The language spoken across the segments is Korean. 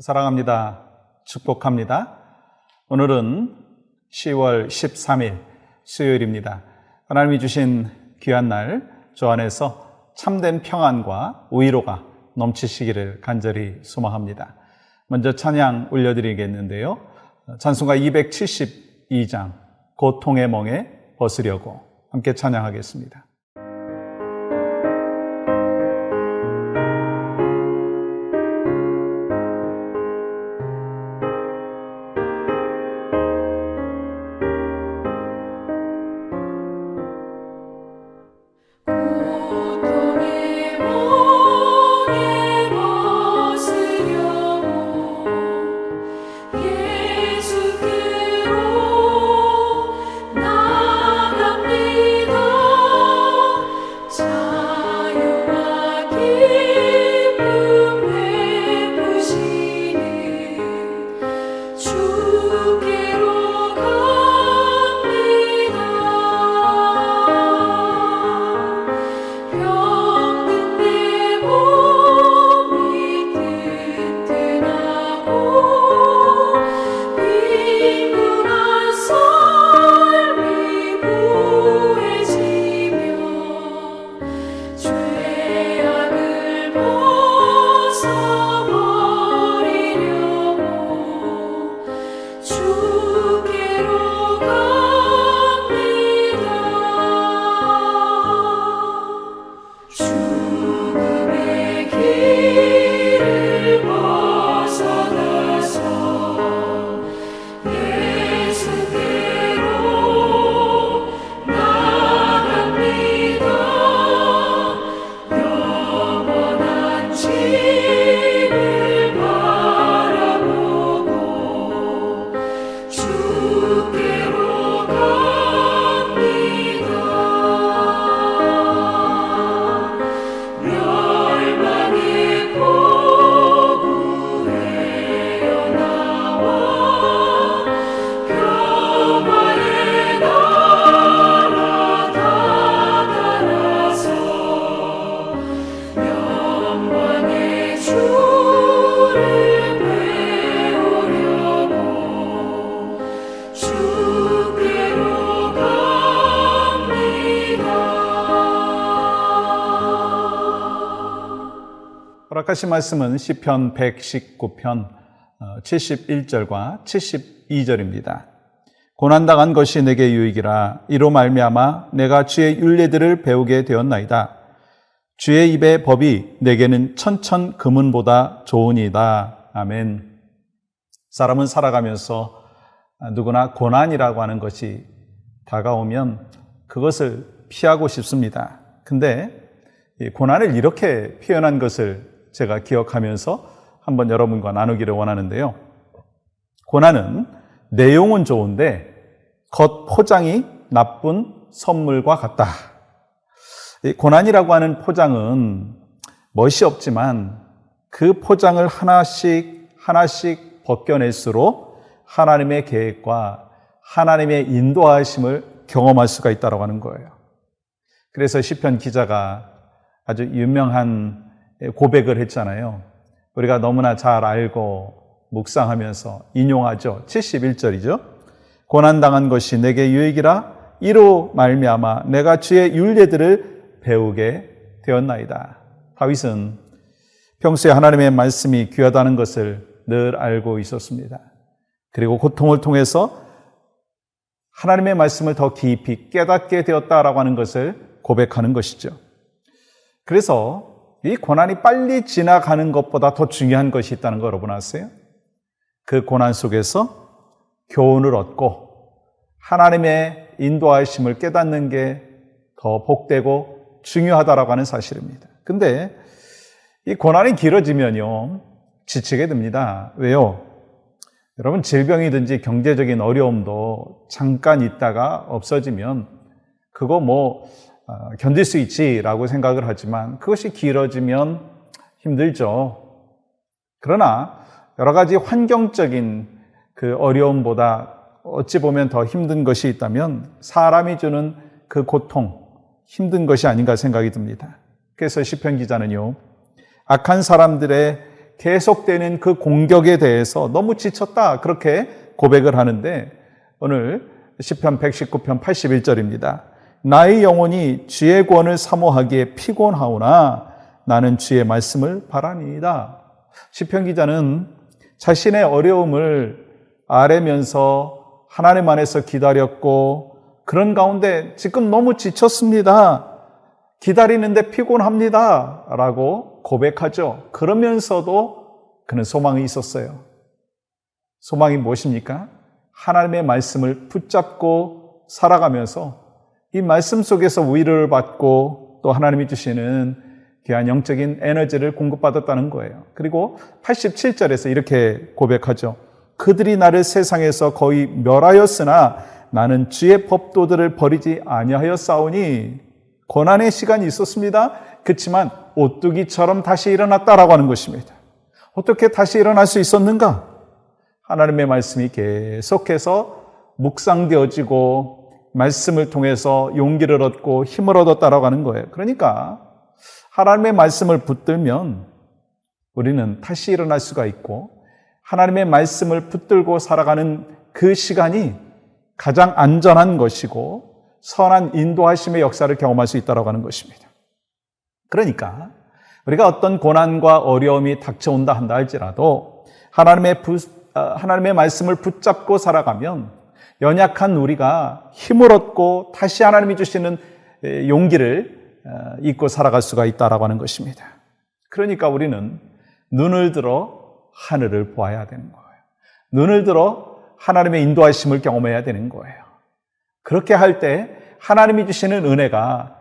사랑합니다. 축복합니다. 오늘은 10월 13일 수요일입니다. 하나님이 주신 귀한 날, 주 안에서 참된 평안과 위로가 넘치시기를 간절히 소망합니다. 먼저 찬양 올려드리겠는데요. 찬송가 272장, 고통의 멍에 벗으려고 함께 찬양하겠습니다. 허락하신 말씀은 시편 119편 71절과 72절입니다. 고난당한 것이 내게 유익이라 이로 말미암아 내가 주의 윤례들을 배우게 되었나이다. 주의 입의 법이 내게는 천천 금은보다 좋으니이다. 아멘. 사람은 살아가면서 누구나 고난이라고 하는 것이 다가오면 그것을 피하고 싶습니다. 근데 이 고난을 이렇게 표현한 것을 제가 기억하면서 한번 여러분과 나누기를 원하는데요. 고난은 내용은 좋은데 겉 포장이 나쁜 선물과 같다. 이 고난이라고 하는 포장은 멋이 없지만 그 포장을 하나씩 하나씩 벗겨낼수록 하나님의 계획과 하나님의 인도하심을 경험할 수가 있다고 하는 거예요. 그래서 시편 기자가 아주 유명한 고백을 했잖아요. 우리가 너무나 잘 알고 묵상하면서 인용하죠. 71절이죠. 고난당한 것이 내게 유익이라 이로 말미암아 내가 주의 윤례들을 배우게 되었나이다. 다윗은 평소에 하나님의 말씀이 귀하다는 것을 늘 알고 있었습니다. 그리고 고통을 통해서 하나님의 말씀을 더 깊이 깨닫게 되었다라고 하는 것을 고백하는 것이죠. 그래서 이 고난이 빨리 지나가는 것보다 더 중요한 것이 있다는 거 여러분 아세요? 그 고난 속에서 교훈을 얻고 하나님의 인도하심을 깨닫는 게 더 복되고 중요하다라고 하는 사실입니다. 근데 이 고난이 길어지면요, 지치게 됩니다. 왜요? 여러분, 질병이든지 경제적인 어려움도 잠깐 있다가 없어지면 그거 뭐 어, 견딜 수 있지라고 생각을 하지만 그것이 길어지면 힘들죠. 그러나 여러 가지 환경적인 그 어려움보다 어찌 보면 더 힘든 것이 있다면 사람이 주는 그 고통, 힘든 것이 아닌가 생각이 듭니다. 그래서 시편 기자는요, 악한 사람들의 계속되는 그 공격에 대해서 너무 지쳤다. 그렇게 고백을 하는데 오늘 시편 119편 81절입니다. 나의 영혼이 주의 권을 사모하기에 피곤하오나 나는 주의 말씀을 바라니이다. 시편 기자는 자신의 어려움을 아뢰면서 하나님 안에서 기다렸고 그런 가운데 지금 너무 지쳤습니다. 기다리는데 피곤합니다. 라고 고백하죠. 그러면서도 그는 소망이 있었어요. 소망이 무엇입니까? 하나님의 말씀을 붙잡고 살아가면서 이 말씀 속에서 위로를 받고 또 하나님이 주시는 귀한 영적인 에너지를 공급받았다는 거예요. 그리고 87절에서 이렇게 고백하죠. 그들이 나를 세상에서 거의 멸하였으나 나는 주의 법도들을 버리지 아니하였사오니 고난의 시간이 있었습니다. 그렇지만 오뚜기처럼 다시 일어났다라고 하는 것입니다. 어떻게 다시 일어날 수 있었는가? 하나님의 말씀이 계속해서 묵상되어지고 말씀을 통해서 용기를 얻고 힘을 얻었다라고 하는 거예요. 그러니까 하나님의 말씀을 붙들면 우리는 다시 일어날 수가 있고 하나님의 말씀을 붙들고 살아가는 그 시간이 가장 안전한 것이고 선한 인도하심의 역사를 경험할 수 있다고 하는 것입니다. 그러니까 우리가 어떤 고난과 어려움이 닥쳐온다 한다 할지라도 하나님의 부, 아, 하나님의 말씀을 붙잡고 살아가면 연약한 우리가 힘을 얻고 다시 하나님이 주시는 에, 용기를 어, 잊고 살아갈 수가 있다라고 하는 것입니다. 그러니까 우리는 눈을 들어 하늘을 보아야 되는 거예요. 눈을 들어 하나님의 인도하심을 경험해야 되는 거예요. 그렇게 할 때 하나님이 주시는 은혜가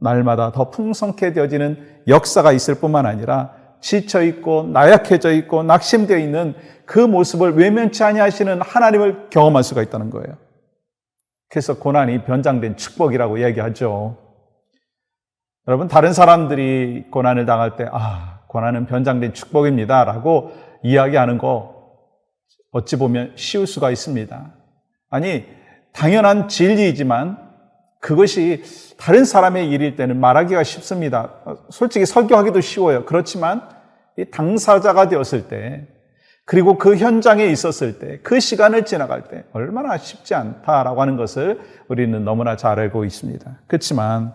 날마다 더 풍성케 되어지는 역사가 있을 뿐만 아니라 지쳐 있고 나약해져 있고 낙심되어 있는 그 모습을 외면치 아니하시는 하나님을 경험할 수가 있다는 거예요. 그래서 고난이 변장된 축복이라고 이야기하죠. 여러분 다른 사람들이 고난을 당할 때 아, 고난은 변장된 축복입니다라고 이야기하는 거 어찌 보면 쉬울 수가 있습니다. 아니, 당연한 진리이지만 그것이 다른 사람의 일일 때는 말하기가 쉽습니다. 솔직히 설교하기도 쉬워요. 그렇지만 이 당사자가 되었을 때 그리고 그 현장에 있었을 때 그 시간을 지나갈 때 얼마나 쉽지 않다라고 하는 것을 우리는 너무나 잘 알고 있습니다. 그렇지만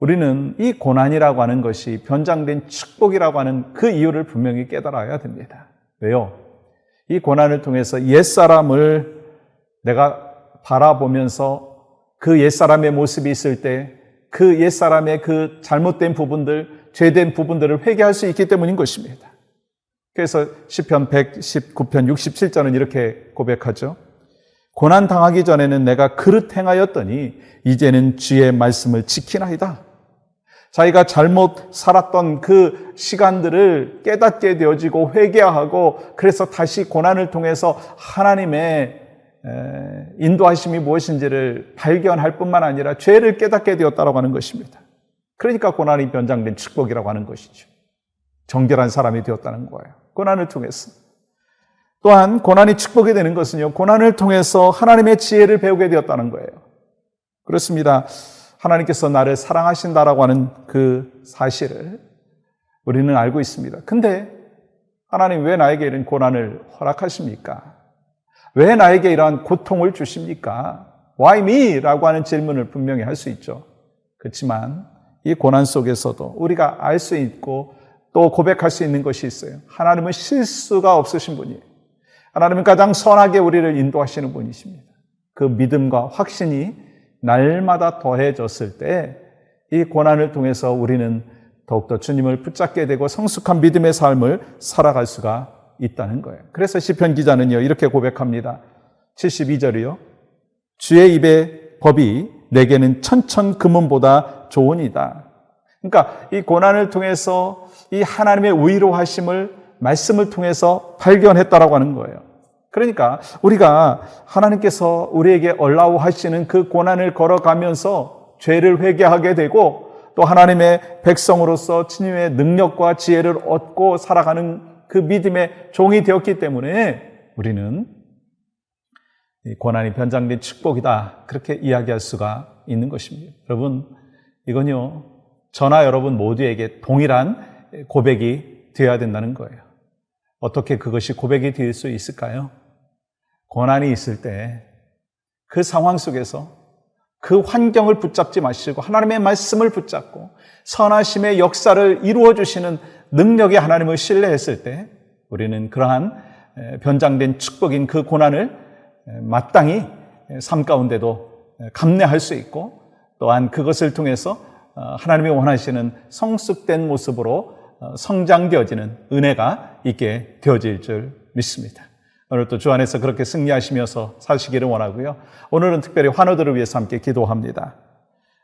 우리는 이 고난이라고 하는 것이 변장된 축복이라고 하는 그 이유를 분명히 깨달아야 됩니다. 왜요? 이 고난을 통해서 옛사람을 내가 바라보면서 그 옛사람의 모습이 있을 때 그 옛사람의 그 잘못된 부분들, 죄된 부분들을 회개할 수 있기 때문인 것입니다. 그래서 시편 119편 67절은 이렇게 고백하죠. 고난 당하기 전에는 내가 그릇 행하였더니 이제는 주의 말씀을 지키나이다. 자기가 잘못 살았던 그 시간들을 깨닫게 되어지고 회개하고 그래서 다시 고난을 통해서 하나님의 인도하심이 무엇인지를 발견할 뿐만 아니라 죄를 깨닫게 되었다고 하는 것입니다. 그러니까 고난이 변장된 축복이라고 하는 것이죠. 정결한 사람이 되었다는 거예요. 고난을 통해서. 또한 고난이 축복이 되는 것은요, 고난을 통해서 하나님의 지혜를 배우게 되었다는 거예요. 그렇습니다. 하나님께서 나를 사랑하신다라고 하는 그 사실을 우리는 알고 있습니다. 근데 하나님 왜 나에게 이런 고난을 허락하십니까? 왜 나에게 이러한 고통을 주십니까? Why me? 라고 하는 질문을 분명히 할 수 있죠. 그렇지만 이 고난 속에서도 우리가 알 수 있고 또 고백할 수 있는 것이 있어요. 하나님은 실수가 없으신 분이에요. 하나님은 가장 선하게 우리를 인도하시는 분이십니다. 그 믿음과 확신이 날마다 더해졌을 때 이 고난을 통해서 우리는 더욱더 주님을 붙잡게 되고 성숙한 믿음의 삶을 살아갈 수가 있다는 거예요. 그래서 시편 기자는요 이렇게 고백합니다. 72절이요. 주의 입의 법이 내게는 천천 금은보다 좋으니다. 그러니까 이 고난을 통해서 이 하나님의 위로하심을 말씀을 통해서 발견했다라고 하는 거예요. 그러니까 우리가 하나님께서 우리에게 얼라우 하시는 그 고난을 걸어가면서 죄를 회개하게 되고 또 하나님의 백성으로서 주님의 능력과 지혜를 얻고 살아가는 그 믿음의 종이 되었기 때문에 우리는 고난이 변장된 축복이다. 그렇게 이야기할 수가 있는 것입니다. 여러분, 이건요, 저나 여러분 모두에게 동일한 고백이 되어야 된다는 거예요. 어떻게 그것이 고백이 될 수 있을까요? 고난이 있을 때 그 상황 속에서 그 환경을 붙잡지 마시고 하나님의 말씀을 붙잡고 선하심의 역사를 이루어 주시는 능력의 하나님을 신뢰했을 때 우리는 그러한 변장된 축복인 그 고난을 마땅히 삶 가운데도 감내할 수 있고 또한 그것을 통해서 어, 하나님이 원하시는 성숙된 모습으로 어, 성장되어지는 은혜가 있게 되어질 줄 믿습니다. 오늘 또 주 안에서 그렇게 승리하시면서 사시기를 원하고요. 오늘은 특별히 환우들을 위해서 함께 기도합니다.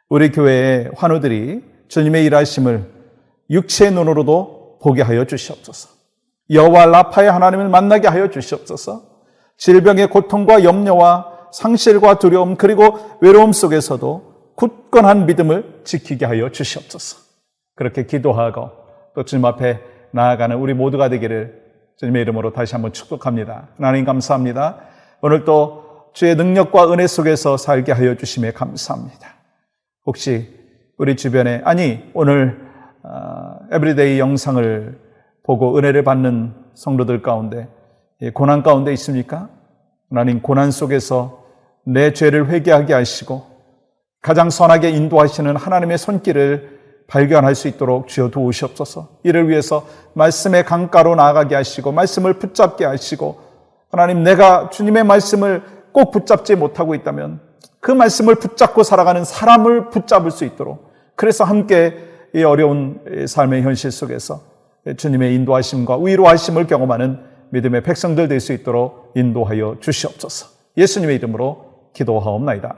우리 교회의 환우들이 주님의 일하심을 육체의 눈으로도 보게 하여 주시옵소서. 여호와 라파의 하나님을 만나게 하여 주시옵소서. 질병의 고통과 염려와 상실과 두려움 그리고 외로움 속에서도 굳건한 믿음을 지키게 하여 주시옵소서. 그렇게 기도하고 또 주님 앞에 나아가는 우리 모두가 되기를 주님의 이름으로 다시 한번 축복합니다. 하나님 감사합니다. 오늘 또 주의 능력과 은혜 속에서 살게 하여 주심에 감사합니다. 혹시 우리 주변에 아니 오늘 어, 에브리데이 영상을 보고 은혜를 받는 성도들 가운데 이 고난 가운데 있습니까? 하나님 고난 속에서 내 죄를 회개하게 하시고 가장 선하게 인도하시는 하나님의 손길을 발견할 수 있도록 주여 도우시옵소서. 이를 위해서 말씀의 강가로 나아가게 하시고 말씀을 붙잡게 하시고 하나님 내가 주님의 말씀을 꼭 붙잡지 못하고 있다면 그 말씀을 붙잡고 살아가는 사람을 붙잡을 수 있도록 그래서 함께 이 어려운 삶의 현실 속에서 주님의 인도하심과 위로하심을 경험하는 믿음의 백성들 될 수 있도록 인도하여 주시옵소서. 예수님의 이름으로 기도하옵나이다.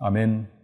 아멘.